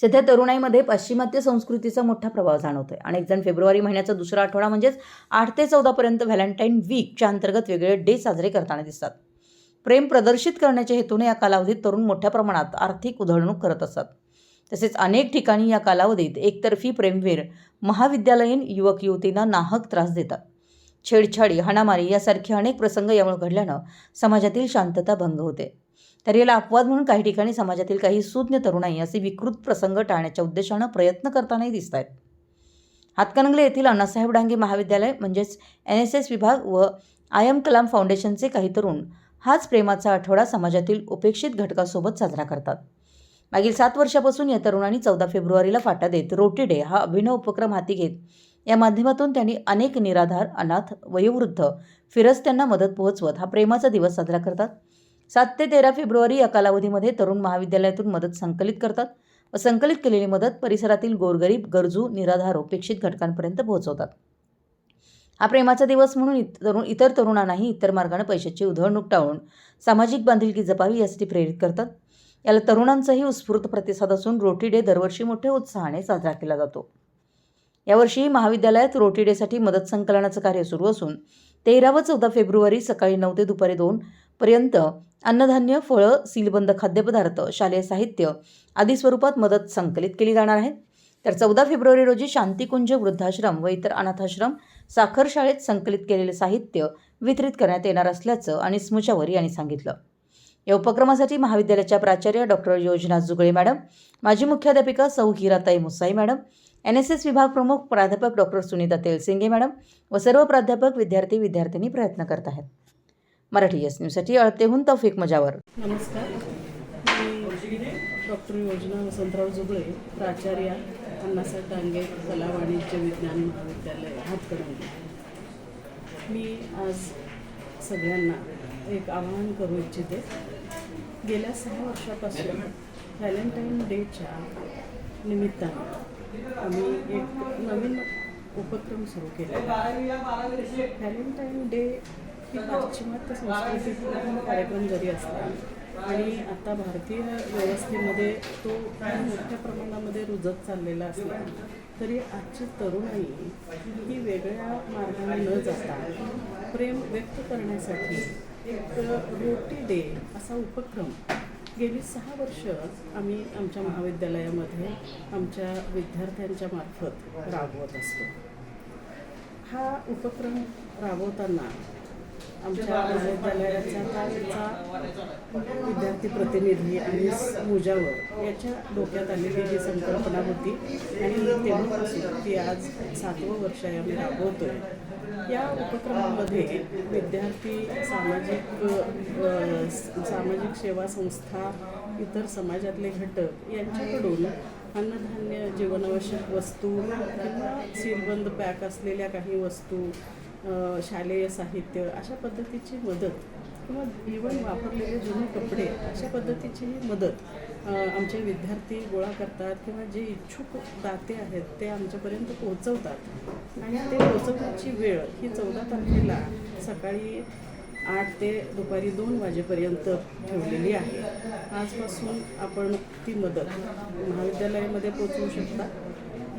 सध्या तरुणाईमध्ये पाश्चिमात्य संस्कृतीचा मोठा प्रभाव जाणवतोय. अनेक जण फेब्रुवारी महिन्याचा दुसरा आठवडा म्हणजेच आठ ते चौदापर्यंत व्हॅलेंटाईन वीकच्या अंतर्गत वेगळे डे साजरे करताना दिसतात. प्रेम प्रदर्शित करण्याच्या हेतूने या कालावधीत तरुण मोठ्या प्रमाणात आर्थिक उधळणूक करत असतात. तसेच अनेक ठिकाणी या कालावधीत एकतर्फी प्रेमवीर महाविद्यालयीन युवक युवतींना नाहक त्रास देतात. छेडछाडी हाणामारी यासारखे अनेक प्रसंग यामुळे घडल्यानं समाजातील शांतता भंग होते. तर याला अपवाद म्हणून काही ठिकाणी समाजातील काही सुज्ञ तरुणाई असे विकृत प्रसंग टाळण्याच्या उद्देशानं प्रयत्न करतानाही दिसत आहेत हातकणंगले येथील अण्णासाहेब डांगे महाविद्यालय म्हणजेच एन एस एस विभाग व आय एम कलाम फाउंडेशनचे काही तरुण हाच प्रेमाचा आठवडा समाजातील उपेक्षित घटकासोबत साजरा करतात. मागील सात वर्षापासून या तरुणांनी चौदा फेब्रुवारीला फाटा देत रोटी डे हा अभिनव उपक्रम हाती घेत या माध्यमातून त्यांनी अनेक निराधार अनाथ वयोवृद्ध फिरस्त्यांना मदत पोहोचवत हा प्रेमाचा दिवस साजरा करतात. सात ते तेरा फेब्रुवारी या कालावधीमध्ये तरुण महाविद्यालयातून मदत संकलित करतात. व संकलित केलेली मदत परिसरातील गोरगरीब गरजू निराधार उपेक्षित घटकांपर्यंत पोहोचवतात. हा प्रेमाचा दिवस म्हणून तरुण इतर तरुणांनाही इतर मार्गाने पैशाची उधळणूक टाळून सामाजिक बांधिलकी जपावी यासाठी प्रेरित करतात. याला तरुणांचाही उत्स्फूर्त प्रतिसाद असून रोटी डे दरवर्षी मोठ्या उत्साहाने साजरा केला जातो. यावर्षी महाविद्यालयात रोटी डेसाठी मदत संकलनाचं कार्य सुरू असून तेरा व चौदा फेब्रुवारी सकाळी नऊ ते दुपारी दोन पर्यंत अन्नधान्य फळं सीलबंद खाद्यपदार्थ शालेय साहित्य आदी स्वरूपात मदत संकलित केली जाणार आहे. तर चौदा फेब्रुवारी रोजी शांतिकुंज वृद्धाश्रम व इतर अनाथाश्रम साखर शाळेत संकलित केलेले साहित्य वितरित करण्यात येणार असल्याचं आणि स्मुचावर यांनी सांगितलं. या उपक्रमासाठी महाविद्यालयाच्या प्राचार्य डॉक्टर योजना जुगळे मॅडम माजी मुख्याध्यापिका सौ Hiratai Musai madam N S S विभाग प्रमुख प्राध्यापक डॉक्टर सुनीता तेलसिंगे मॅडम व सर्व प्राध्यापक विद्यार्थी विद्यार्थिनी प्रयत्न करत आहेत. मराठी एस न्यूजसाठी अळतेहून तौफिक मजावर नमस्कार. मी डॉक्टर योजना वसंतराव जुगळे प्राचार्य अण्णासाहेब डांगे कला वाणिज्य विज्ञान महाविद्यालय हातकणंगले. मी आज सगळ्यांना एक आवाहन करू इच्छिते. गेल्या सहा वर्षापासून व्हॅलेंटाईन डेच्या निमित्ताने आम्ही एक नवीन उपक्रम सुरू केला व्हॅलेंटाईन डे ही पाश्चिमात्य संस्कृतीतील कार्यक्रम जरी असला आणि आता भारतीय व्यवस्थेमध्ये तो मोठ्या प्रमाणामध्ये रुजत चाललेला असला तरी आजची तरुणाई ही वेगळ्या मार्गाने न जाता प्रेम व्यक्त करण्यासाठी एक रोटी डे असा उपक्रम गेली सहा वर्ष आम्ही आमच्या महाविद्यालयामध्ये आमच्या विद्यार्थ्यांच्या मार्फत राबवत असतो. हा उपक्रम राबवताना आमच्या महाविद्यालयाच्या कालचा विद्यार्थी प्रतिनिधी आणि मुजावर याच्या डोक्यात आलेली जी संकल्पना होती आणि तेव्हापासून ती आज सातवं वर्ष आम्ही राबवतोय. या उपक्रमामध्ये विद्यार्थी सामाजिक सामाजिक सेवा संस्था इतर समाजातले घटक यांच्याकडून अन्नधान्य जीवनावश्यक वस्तू किंवा सीलबंद पॅक असलेल्या काही वस्तू शालेय साहित्य अशा पद्धतीची मदत किंवा इवन वापरलेले जुने कपडे अशा पद्धतीची मदत आमचे विद्यार्थी गोळा करतात किंवा जे इच्छुक दाते आहेत ते आमच्यापर्यंत पोहोचवतात. आणि ते पोहोचवण्याची वेळ ही चौदा तारखेला सकाळी आठ ते दुपारी दोन वाजेपर्यंत ठेवलेली आहे. आजपासून आपण ती मदत महाविद्यालयामध्ये पोचवू शकता.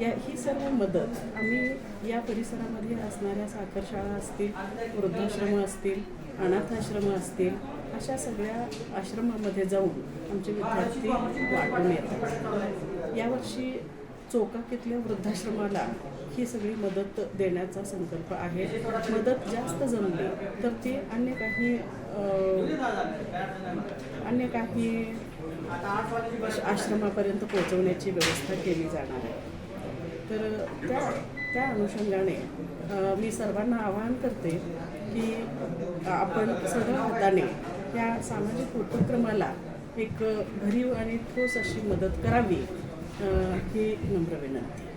या ही सर्व मदत आम्ही या परिसरामध्ये असणाऱ्या साखरशाळा असतील वृद्धाश्रम असतील अनाथाश्रम असतील अशा सगळ्या आश्रमामध्ये जाऊन आमचे विद्यार्थी वाटून येतात. यावर्षी चोकाकीतल्या वृद्धाश्रमाला ही सगळी मदत देण्याचा संकल्प आहे. मदत जास्त जमली तर ती अन्य काही अन्य काही आश्रमापर्यंत पोहोचवण्याची व्यवस्था केली जाणार आहे. तर त्या त्या अनुषंगाने मी सर्वांना आवाहन करते की आपण सरळ हाताने या सामाजिक उपक्रमाला एक भरीव आणि ठोस अशी मदत करावी ही नम्र विनंती.